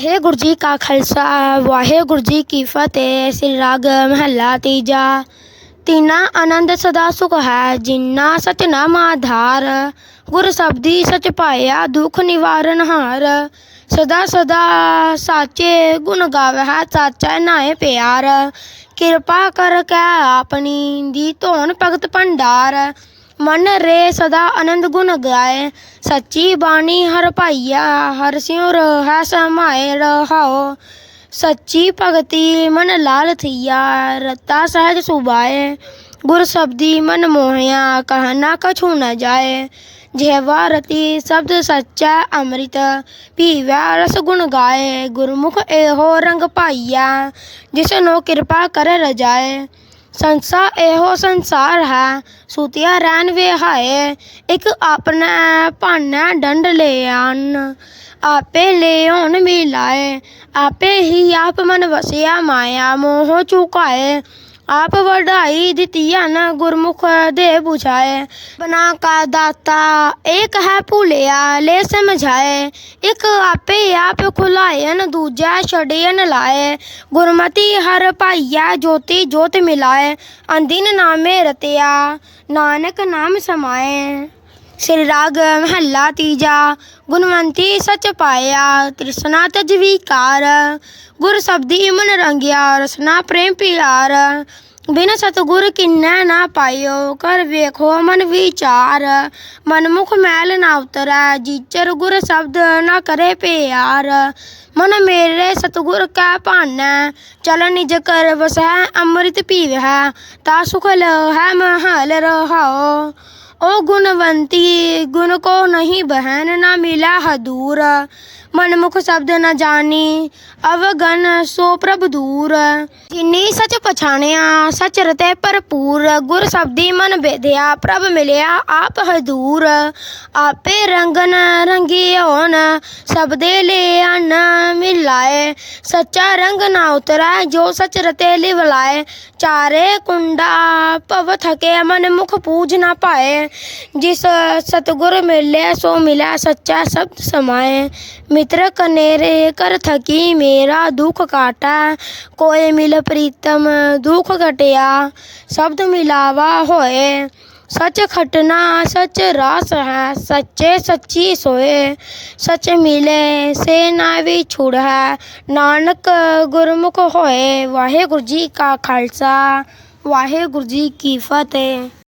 ਵਾਹਿਗੁਰੂ ਜੀ ਕਾ ਖਾਲਸਾ, ਵਾਹਿਗੁਰੂ ਜੀ ਕੀ ਫਤਿਹ, ਸ੍ਰੀ ਰਾਗ ਮਹੱਲਾ ਤੀਜਾ। ਤੀਨਾ ਆਨੰਦ ਸਦਾ ਸੁਖ ਹੈ, ਜਿਨਾ ਸਚ ਨਾਮ ਆਧਾਰ। ਗੁਰ ਸਬਦੀ ਸਚ ਪਾਇਆ, ਦੁਖ ਨਿਵਾਰਨ ਹਾਰ। ਸਦਾ ਸਦਾ ਸਾਚੇ ਗੁਣ ਗਾਵੇ ਹੈ ਸਾਚਾ ਨਾਏ ਪਿਆਰ। ਕਿਰਪਾ ਕਰ ਕੈ ਆਪਣੀ, ਦੀ ਧੋਣ ਭਗਤ ਭੰਡਾਰ। मन रे सदा आनंद गुण गाए सच्ची बाणी हर भाइया हर सिंह है समाए रहाओ सच्ची भगती मन लाल थिया रता सहज सुबाए गुर शब्दी मन मोहया कहना कछु न जाए जेवा रति शब्द सच्चा अमृत पीव्या रस गुण गाए गुरमुख एहो रंग पाइया जिसनो कृपा कर रजाए ਸੰਸਾ ਇਹੋ ਸੰਸਾਰ ਹੈ। ਸੁਤਿਆ ਰਹਿਣ ਵਿਹਾਏ ਇੱਕ ਆਪਣਾ ਭਾਨਾ ਡੰਡ ਲੈ ਆਨ ਆਪੇ ਲੈ ਆਉਣ ਮਿਲਾਏ, ਆਪੇ ਹੀ ਆਪ ਮਨ ਵਸਿਆ ਮਾਇਆ ਮੋਹ ਚੁਕਾਏ। ਆਪ ਵਡਾਈ ਦਿੱਤੀ ਹਨ ਗੁਰਮੁਖ ਦੇ 부ਝਾਏ ਬਨਾ ਕਾ ਦਾਤਾ, ਏਕ ਹੈ ਭੁਲਿਆ, ਲੈ ਸਮਝਾਏ। ਇੱਕ ਆਪੇ ਆਪ ਖੁਲਾਇਨ, ਦੂਜਾ ਛੜਿਅਨ ਲਾਏ। ਗੁਰਮਤੀ ਹਰ ਭਾਈਆ ਜੋਤੀ ਜੋਤ ਮਿਲਾਏ। ਅੰਦਿਨ ਨਾਮੇ ਰਤਿਆ, ਨਾਨਕ ਨਾਮ ਸਮਾਏ। ਸ੍ਰੀ ਰਾਗ ਮਹੱਲਾ ਤੀਜਾ ਗੁਣਵੰਤੀ ਸਚ ਪਾਇਆ, ਤ੍ਰਿਸ਼ਨਾ ਤਜ ਵਿਕਾਰ ਗੁਰ ਸਬਦੀ ਮਨ ਰੰਗਿਆ, ਰਸਨਾ ਪ੍ਰੇਮ ਪਿਆਰ। ਬਿਨ ਸਤਗੁਰ ਕਿੰਨਾ ਨਾ ਪਾਇਓ, ਕਰ ਵੇਖੋ ਮਨ ਵਿਚਾਰ। ਮਨ ਮੁਖ ਮੈਲ ਨਾ ਉਤਰੈ, ਜੀਚਰ ਗੁਰ ਸ਼ਬਦ ਨਾ ਕਰੇ ਪਿਆਰ। ਮਨ ਮੇਰੇ ਸਤਗੁਰ ਕੈ ਭਾਨੈ, ਚਲ ਨਿਜ ਕਰ ਵਸੈ, ਅੰਮ੍ਰਿਤ ਪੀਵੈ ਤਾ ਸੁਖ ਹੈ ਮਹਲ ਰਹਾਓ ओ गुणवंती गुण को नहीं बहन न मिला हदूर। मनमुख शब्द न जानी अवगन सो प्रभ दूर जिनी सच पछाणिया सच रते भरपूर गुर शब्दी मन बेदया प्रभ मिलया आप हजूर आपे रंगन रंगी होन शब्दे ले अन्न मिलाए सच्चा रंग ना उतरा जो सच रते लिवलाए चारे कुंडा पव थके मन मुख पूज ना पाए जिस सतगुर मिले सो मिला सच्चा शब्द समाए मित्र कनेर थकी, मेरा दुख काटा। कोय मिल प्रीतम, दुख घटिया। शब्द मिलावा होए। सच खटना, सच रास है। सच्चे सच्ची सोए। सच मिले, से ना भी छुड़। है नानक गुरमुख होए। वाहे गुरु जी का खालसा। वाहे गुरु जी की फतेह।